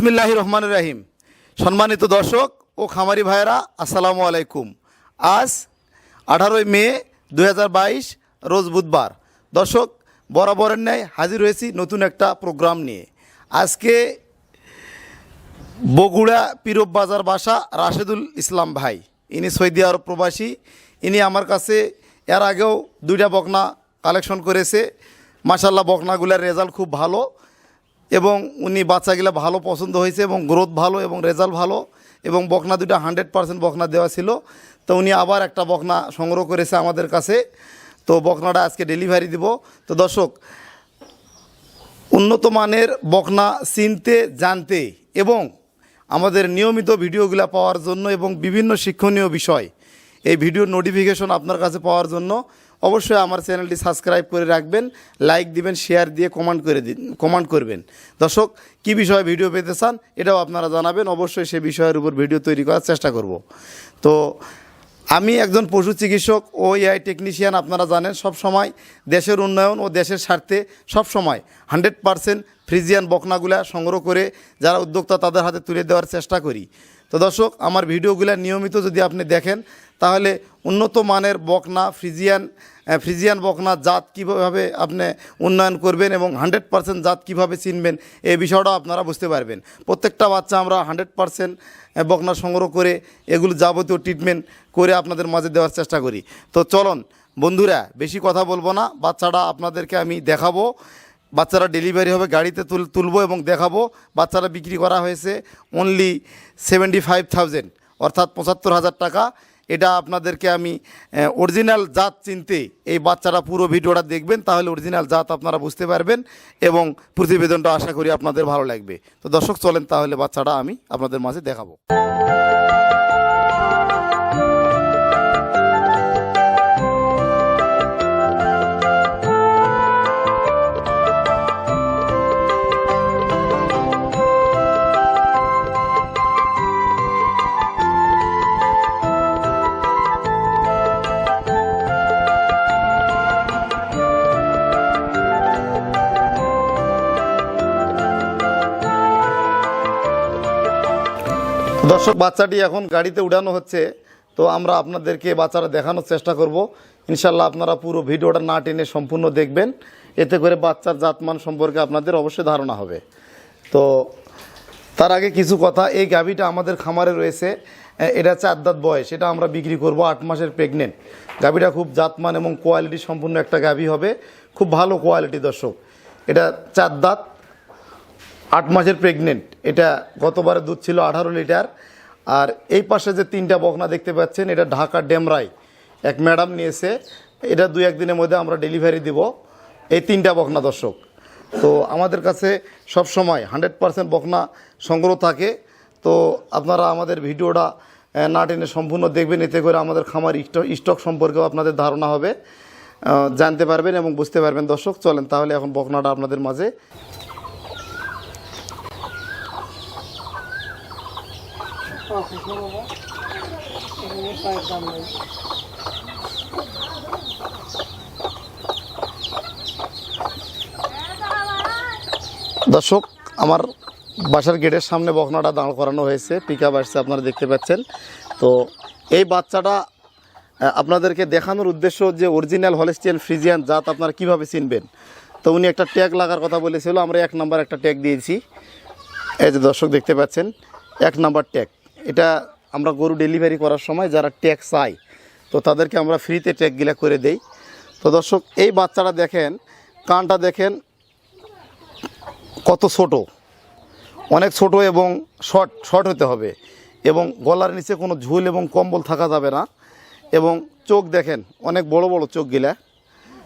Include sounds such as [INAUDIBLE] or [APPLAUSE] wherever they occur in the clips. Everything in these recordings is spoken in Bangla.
বিসমিল্লাহ রহমান রাহিম। সম্মানিত দর্শক ও খামারি ভাইয়েরা, আসসালামু আলাইকুম। আজ আঠারোই মে দু হাজার বাইশ, রোজ বুধবার। দর্শক, বরাবরের ন্যায় হাজির হয়েছি নতুন একটা প্রোগ্রাম নিয়ে। আজকে বগুড়া পিরব বাজার বাসা রাশেদুল ইসলাম ভাই। ইনি সৌদি আরব প্রবাসী। ইনি আমার কাছে এর আগেও দুইটা বকনা কালেকশন করেছে। মাসাল্লাহ বকনাগুলার রেজাল্ট খুব ভালো। এবং উনি বাচ্চাগুলো ভালো পছন্দ হয়েছে এবং গ্রোথ ভালো এবং রেজাল্ট ভালো এবং বকনা দুটা হান্ড্রেড পার্সেন্ট বকনা দেওয়া ছিল। তো উনি আবার একটা বকনা সংগ্রহ করেছে আমাদের কাছে। তো বকনাটা আজকে ডেলিভারি দিব। তো দর্শক, উন্নত মানের বকনা চিনতে, জানতে এবং আমাদের নিয়মিত ভিডিওগুলো পাওয়ার জন্য এবং বিভিন্ন শিক্ষণীয় বিষয়, এই ভিডিওর নোটিফিকেশন আপনার কাছে পাওয়ার জন্য অবশ্যই আমার চ্যানেলটি সাবস্ক্রাইব করে রাখবেন, লাইক দিবেন, শেয়ার দিয়ে কমেন্ট করে দিন, কমেন্ট করবেন। দর্শক, কী বিষয়ে ভিডিও পেতে চান এটাও আপনারা জানাবেন, অবশ্যই সে বিষয়ের উপর ভিডিও তৈরি করার চেষ্টা করব। তো আমি একজন পশু চিকিৎসক ও এআই টেকনিশিয়ান, আপনারা জানেন, সব সময় দেশের উন্নয়ন ও দেশের স্বার্থে সব সময় হান্ড্রেড পারসেন্ট ফ্রিজিয়ান বকনাগুলা সংগ্রহ করে যারা উদ্যোক্তা তাদের হাতে তুলে দেওয়ার চেষ্টা করি। তো দর্শক, আমার ভিডিওগুলো নিয়মিত যদি আপনি দেখেন, তাহলে উন্নত মানের বকনা, ফ্রিজিয়ান ফ্রিজিয়ান বকনা জাত কীভাবে আপনি উন্নয়ন করবেন এবং হান্ড্রেড পারসেন্ট জাত কীভাবে চিনবেন, এই বিষয়টাও আপনারা বুঝতে পারবেন। প্রত্যেকটা বাচ্চা আমরা হান্ড্রেড পারসেন্ট বকনা সংগ্রহ করে এগুলো যাবতীয় ট্রিটমেন্ট করে আপনাদের মাঝে দেওয়ার চেষ্টা করি। তো চলুন, বন্ধুরা, বেশি কথা বলব না, বাচ্চাটা আপনাদেরকে আমি দেখাবো। বাচ্চারা ডেলিভারি হবে, গাড়িতে তুল, তুলবো এবং দেখাবো। বাচ্চারা বিক্রি করা হয়েছে অনলি সেভেন্টি ফাইভ থাউজেন্ড অর্থাৎ পঁচাত্তর হাজার টাকা। এটা আপনাদেরকে আমি অরিজিনাল জাত চিনতে এই বাচ্চারা পুরো ভিডিওটা দেখবেন, তাহলে অরিজিনাল জাত আপনারা বুঝতে পারবেন এবং প্রতিবেদনটা আশা করি আপনাদের ভালো লাগবে। তো দর্শক, চলেন তাহলে বাচ্চাটা আমি আপনাদের মাঝে দেখাবো। দর্শক, বাচ্চাটি এখন গাড়িতে উড়ানো হচ্ছে। তো আমরা আপনাদেরকে বাচ্চারা দেখানোর চেষ্টা করব। ইনশাল্লাহ আপনারা পুরো ভিডিওটা না টেনে সম্পূর্ণ দেখবেন। এতে করে বাচ্চার জাতমান সম্পর্কে আপনাদের অবশ্যই ধারণা হবে। তো তার আগে কিছু কথা, এই গাভীটা আমাদের খামারে রয়েছে। এটা চার দাঁত বয়স এটা আমরা বিক্রি করব আট মাসের প্রেগনেন্ট গাভীটা খুব জাতমান এবং কোয়ালিটি সম্পূর্ণ একটা গাভী হবে। খুব ভালো কোয়ালিটি দর্শক। এটা চার দাঁত, আট মাসের প্রেগনেন্ট এটা গতবারে দুধ ছিল আঠারো লিটার। আর এই পাশে যে তিনটা বকনা দেখতে পাচ্ছেন, এটা ঢাকা ডেমরাই এক ম্যাডাম নিয়েছে, এটা দুই একদিনের মধ্যে আমরা ডেলিভারি দিব। এই তিনটা বকনা, দর্শক। তো আমাদের কাছে সব সময় হান্ড্রেড পারসেন্ট বকনা সংগ্রহ থাকে। তো আপনারা আমাদের ভিডিওটা না টেনে সম্পূর্ণ দেখবেন, এতে করে আমাদের খামার স্টক সম্পর্কেও আপনাদের ধারণা হবে। জানতে পারবেন এবং বুঝতে পারবেন, দর্শক। চলেন তাহলে এখন বকনাটা আপনাদের মাঝে দর্শক, আমার বাসার গেটের সামনে বকনাটা দাঁড় করানো হয়েছে। পিক আপ আসছে, আপনারা দেখতে পাচ্ছেন। তো এই বাচ্চাটা আপনাদেরকে দেখানোর উদ্দেশ্য যে অরিজিনাল হলেস্টিয়ান ফ্রিজিয়ান জাত আপনারা কীভাবে চিনবেন? তো উনি একটা ট্যাগ লাগার কথা বলেছিল, আমরা এক নাম্বার একটা ট্যাগ দিয়েছি। এই যে দর্শক, দেখতে পাচ্ছেন, এক নাম্বার ট্যাগ এটা আমরা গরু ডেলিভারি করার সময় যারা ট্যাগ চাই তো তাদেরকে আমরা ফ্রিতে ট্যাগগুলা করে দেই। তো দর্শক, এই বাচ্চাটা দেখেন, কানটা দেখেন কত ছোট। অনেক ছোট এবং শর্ট শর্ট হতে হবে এবং গলার নিচে কোনো ঝুল এবং কম্বল থাকা যাবে না এবং চোখ দেখেন, অনেক বড় বড় চোখগুলা।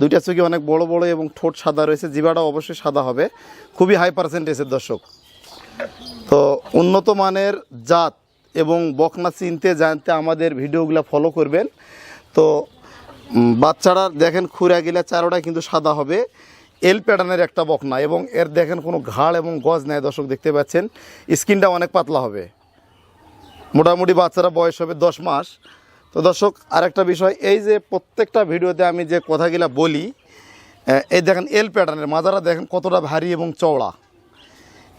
দুইটা চোখে অনেক বড় বড় এবং ঠোঁট সাদা রয়েছে জিবাটা অবশ্যই সাদা হবে। খুবই হাই পার্সেন্টেজের দর্শক। তো উন্নত মানের জাত এবং বকনা চিনতে জানতে আমাদের ভিডিওগুলো ফলো করবেন। তো বাচ্চারা দেখেন খুঁড়া গিলা চারোটা কিন্তু সাদা হবে। এল প্যাটার্নের একটা বকনা এবং এর দেখেন কোনো ঘাড় এবং গজ নেয় দর্শক, দেখতে পাচ্ছেন। স্কিনটা অনেক পাতলা হবে। মোটামুটি বাচ্চারা বয়স হবে দশ মাস। তো দর্শক, আরেকটা বিষয়, এই যে প্রত্যেকটা ভিডিওতে আমি যে কথাগুলা বলি এই দেখেন এল প্যাটার্নের মাজারা দেখেন কতটা ভারী এবং চওড়া।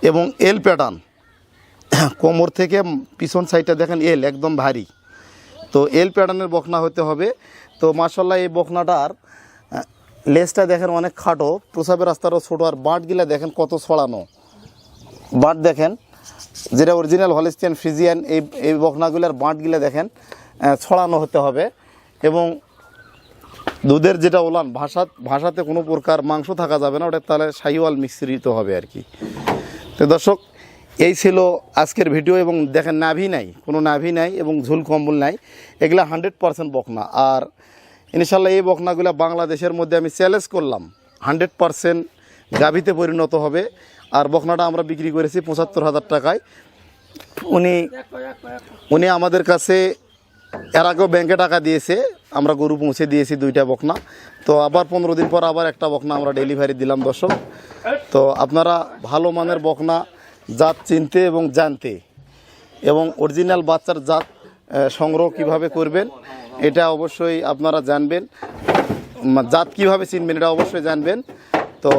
এবং এল প্যাটার্ন [COUGHS] কোমর থেকে পিছন সাইডটা দেখেন এল একদম ভারী। তো এল প্যাটার্নের বকনা হতে হবে। তো মার্শাল্লাহ এই বকনাটার লেজটা দেখেন অনেক খাটো। প্রসাবের রাস্তারও ছোটো আর বাঁটগুলা দেখেন কত ছড়ানো। বাঁট দেখেন, যেটা অরিজিনাল হলিস্টিয়ান ফ্রিজিয়ান এই এই বকনাগুলোর বাঁটগুলা দেখেন ছড়ানো হতে হবে। এবং দুধের যেটা ওলান ভাষা ভাষাতে কোনো প্রকার মাংস থাকা যাবে না, ওটা তাহলে সাইওয়াল মিশ্রিত হবে আর কি। তো দর্শক এই ছিল আজকের ভিডিও এবং দেখেন নাভি নাই, কোনো নাভি নাই এবং ঝুল কম্বল নাই। এগুলো হান্ড্রেড পারসেন্ট বকনা। আর ইনশাল্লাহ এই বকনাগুলো বাংলাদেশের মধ্যে আমি চ্যালেঞ্জ করলাম। হান্ড্রেড পারসেন্ট গাভিতে পরিণত হবে। আর বকনাটা আমরা বিক্রি করেছি পঁচাত্তর হাজার টাকায়। উনি উনি আমাদের কাছে এর আগেও ব্যাংকে টাকা দিয়েছে। আমরা গরু পৌঁছে দিয়েছি দুইটা বকনা। তো আবার পনেরো দিন পর আবার একটা বকনা আমরা ডেলিভারি দিলাম দর্শক। তো আপনারা ভালো মানের বকনা জাত চিনতে এবং জানতে। এবং অরিজিনাল বাচ্চার জাত সংগ্রহ কীভাবে করবেন, এটা অবশ্যই আপনারা জানবেন। জাত কীভাবে চিনবেন, এটা অবশ্যই জানবেন। তো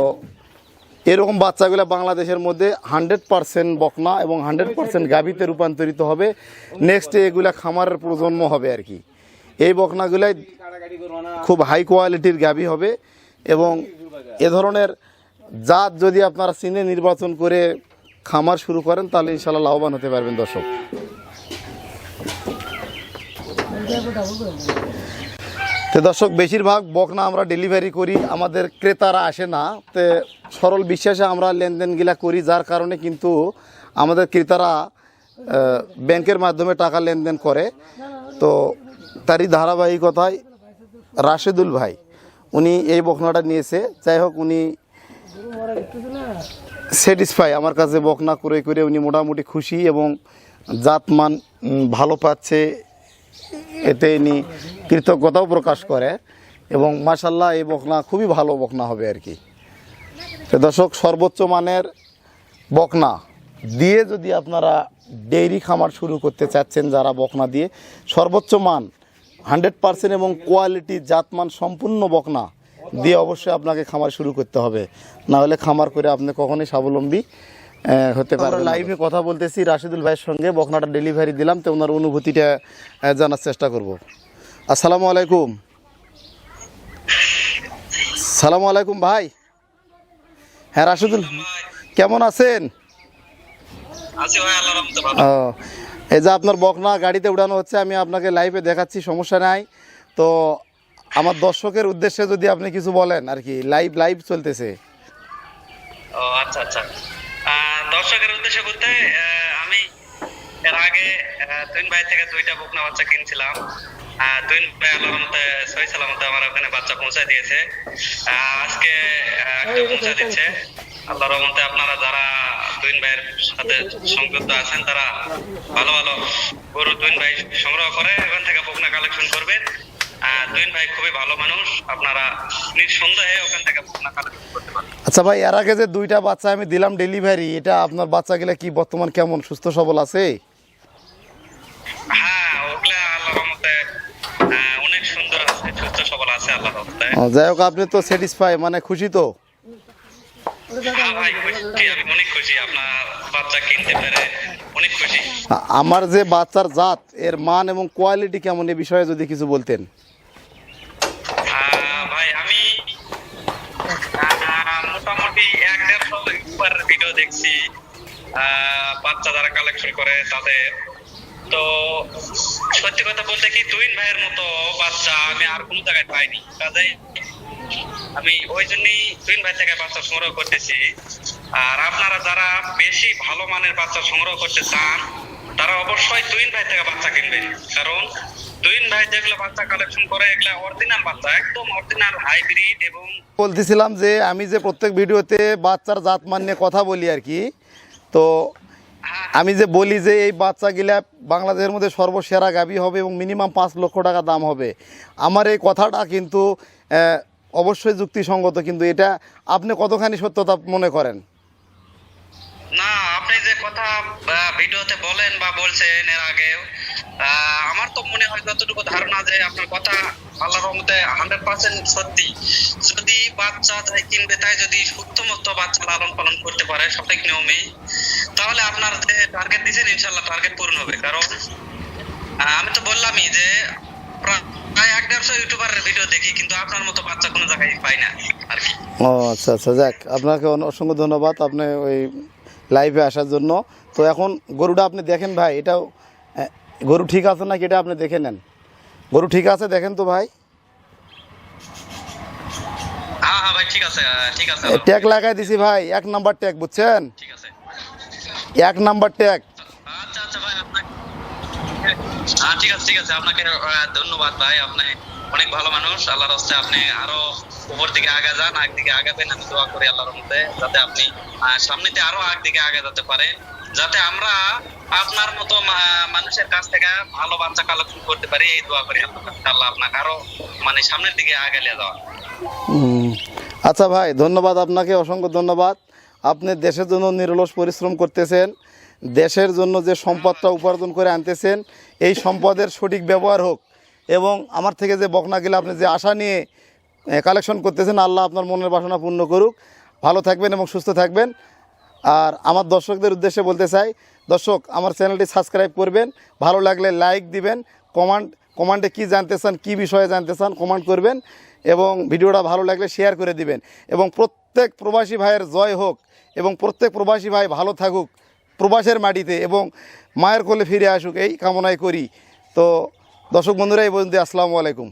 এরকম বাচ্চাগুলো বাংলাদেশের মধ্যে হান্ড্রেড পারসেন্ট বকনা এবং হান্ড্রেড পারসেন্ট গাভিতে রূপান্তরিত হবে। নেক্সটে এগুলা খামারের প্রজন্ম হবে আর কি। এই বকনাগুলাই খুব হাই কোয়ালিটির গাভি হবে এবং এ ধরনের জাত যদি আপনারা চিনে নির্বাচন করে খামার শুরু করেন, তাহলে ইনশাল্লাহ লাভবান হতে পারবেন দর্শক। তো দর্শক, বেশিরভাগ বকনা আমরা ডেলিভারি করি, আমাদের ক্রেতারা আসে না। তো সরল বিশ্বাসে আমরা লেনদেনগুলা করি, যার কারণে কিন্তু আমাদের ক্রেতারা ব্যাংকের মাধ্যমে টাকা লেনদেন করে। তো তারই ধারাবাহিকতায় রাশেদুল ভাই, উনি এই বকনাটা নিয়েছে। যাই হোক, উনি স্যাটিসফাই আমার কাছে বকনা করে করে উনি মোটামুটি খুশি এবং জাতমান ভালো পাচ্ছে। এতে ইনি কৃতজ্ঞতাও প্রকাশ করে এবং মাসাল্লাহ এই বকনা খুবই ভালো বকনা হবে আর কি। দর্শক, সর্বোচ্চ মানের বকনা দিয়ে যদি আপনারা ডেইরি খামার শুরু করতে চাচ্ছেন যারা বকনা দিয়ে, সর্বোচ্চ মান হান্ড্রেড পার্সেন্ট এবং কোয়ালিটি জাতমান সম্পূর্ণ বকনা দিয়ে অবশ্যই আপনাকে খামার শুরু করতে হবে। না হলে খামার করে আপনি কখনোই স্বাবলম্বী হতে পারে লাইভে কথা বলতেছি রাশিদুল ভাইয়ের সঙ্গে বকনাটা ডেলিভারি দিলাম তো ওনার অনুভূতিটা জানার চেষ্টা করব। আসসালামু আলাইকুম। সালামু আলাইকুম ভাই। হ্যাঁ রাশিদুল কেমন আছেন? আছি ভাই আল্লাহর রহমতে ভালো। ও, এই যে আপনার বকনা গাড়িতে উড়ানো হচ্ছে আমি আপনাকে লাইভে দেখাচ্ছি সমস্যা নাই। তো আমার দর্শকের উদ্দেশ্যে যদি আপনি কিছু বলেন আর কি লাইভ লাইভ চলতেছে। ও আচ্ছা আচ্ছা। দর্শকের উদ্দেশ্যে বলতে আমি এর আগে তুইন ভাই থেকে দুইটা বকনা বাচ্চা কিনছিলাম। তুইন ভাই আল্লাহর সহি সালামতে আমার ওখানে বাচ্চা পৌঁছে দিয়েছে। আজকে একটা পৌঁছে দিচ্ছে। আল্লাহর আপনারা যারা তুইন ভাইয়ের সাথে সংযুক্ত আছেন, তারা ভালো ভালো গরু তুইন ভাই সংগ্রহ করে, ওখান থেকে বকনা কালেকশন করবেন। ভাই খুবই ভালো মানুষ। আপনারা নিঃসন্দেহে ওখান থেকে বকনা কালেকশন করতে পারেন আচ্ছা ভাই এর আগে যে দুইটা বাচ্চা আমি দিলাম ডেলিভারি এটা আপনার বাচ্চাগুলো কি বর্তমান কেমন? সুস্থ সবল আছে? হ্যাঁ ওগুলা আল্লাহর রহমতে অনেক সুন্দর আছে সুস্থ সবল আছে আল্লাহর রহমতে। যাই হোক আপনি তো স্যাটিসফাই মানে খুশি তো? হ্যাঁ আমার যে বাচ্চার জাত এর মান এবং কোয়ালিটি কেমন এ বিষয়ে যদি কিছু বলতেন আহ, ভাই আমি আহ, মোটামুটি এক দেড়শো ভিডিও দেখছি বাচ্চা যারা কালেকশন করে তাদের। তো সত্যি কথা বলতে কি তুইন ভাইয়ের মতো বাচ্চা আমি আর কোনো জায়গায় পাইনি। কাজেই আমি ওই জন্যই তুইন ভাই থেকে বাচ্চা সংগ্রহ করতেছি। আর আপনারা যারা বেশি ভালো মানের বাচ্চা সংগ্রহ করতে চান, তারা অবশ্যই তুইন ভাই থেকে বাচ্চা কিনবেন। কারণ তুইন ভাই যেগুলো বাচ্চা কালেকশন করে এগুলো অরিজিনাল বাচ্চা একদম অরিজিনাল হাইব্রিড এবং বলতেছিলাম যে আমি যে প্রত্যেক ভিডিওতে বাচ্চার জাত নিয়ে কথা বলি আর কি তো আমি যে বলি যে এই বাচ্চাগুলা বাংলাদেশের মধ্যে সর্বসেরা গাবি হবে এবং মিনিমাম পাঁচ লক্ষ টাকা দাম হবে। আমার এই কথাটা কিন্তু অবশ্যই যুক্তিসঙ্গত কিন্তু এটা আপনি কতখানি সত্যতা মনে করেন? না আপনি যে কথা ভিডিওতে বলেন বা বলছেন এর আগে আহ, আমার তো মনে হয় ধারণা যে আপনার কথা আল্লাহর রহমতে হান্ড্রেড পার্সেন্ট সত্যি। যদি বাচ্চা যাই কিনবে, তাই যদি সুস্থমত বাচ্চা লালন পালন করতে পারে, সঠিক নিয়মে, তাহলে আপনার যে টার্গেট দিয়েছেন ইনশাল্লাহ টার্গেট পূরণ হবে। কারণ আমি তো বললামই যে প্রায় এক দেড়শো ইউটিউবারের ভিডিও দেখি, কিন্তু আপনার মতো বাচ্চা কোনো জায়গায় পাই না আর কি। ও আচ্ছা আচ্ছা যাক, আপনাকে অসংখ্য ধন্যবাদ আপনি ওই লাইভে আসার জন্য। তো এখন গরুটা আপনি দেখেন ভাই, এটাও গরু ঠিক আছে নাকি, এটা আপনি দেখে নেন। গরু ঠিক আছে? দেখেন তো ভাই। হ্যাঁ হ্যাঁ ট্যাগ লাগাই দিছি ভাই। এক নাম্বার ট্যাগ বুঝছেন? এক নাম্বার ট্যাগ আচ্ছা আচ্ছা ভাই আপনাকে ঠিক আছে ঠিক আছে আপনাকে ধন্যবাদ ভাই। আপনি অনেক ভালো মানুষ। আল্লাহর হস্তে আপনি আরও উপর দিকে আগে যান আগ দিকে আগাবেন আমি দোয়া করি আল্লাহর মধ্যে যাতে আপনি আহ, সামনেতে আরও আগ দিকে আগে যেতে পারেন। যাতে আমরা আপনার মতো মানুষের কাছ থেকে ভালো বাচ্চা কালেকশন করতে পারি, এই দোয়া করি। আল্লাহ আপনাকে আরও মানে সামনের দিকে আগে নিয়ে যাওয়া হুম। আচ্ছা ভাই, ধন্যবাদ আপনাকে, অসংখ্য ধন্যবাদ। আপনি দেশের জন্য নিরলস পরিশ্রম করতেছেন, দেশের জন্য যে সম্পদটা উপার্জন করে আনতেছেন, এই সম্পদের সঠিক ব্যবহার হোক। এবং আমার থেকে যে বকনাগুলো আপনি যে আশা নিয়ে কালেকশন করতেছেন, আল্লাহ আপনার মনের বাসনা পূর্ণ করুক। ভালো থাকবেন এবং সুস্থ থাকবেন। আর আমার দর্শকদের উদ্দেশ্যে বলতে চাই দর্শক, আমার চ্যানেলটি সাবস্ক্রাইব করবেন, ভালো লাগলে লাইক দিবেন, কমান্ড, কমান্ডে কি জানতে চান, কী বিষয়ে জানতে চান, কমান্ড করবেন এবং ভিডিওটা ভালো লাগলে শেয়ার করে দিবেন। এবং প্রত্যেক প্রবাসী ভাইয়ের জয় হোক এবং প্রত্যেক প্রবাসী ভাই ভালো থাকুক, প্রবাসের মাটিতে এবং মায়ের কোলে ফিরে আসুক, এই কামনাই করি। তো দর্শক বন্ধুরা, এই পর্যন্ত, আসসালামু আলাইকুম।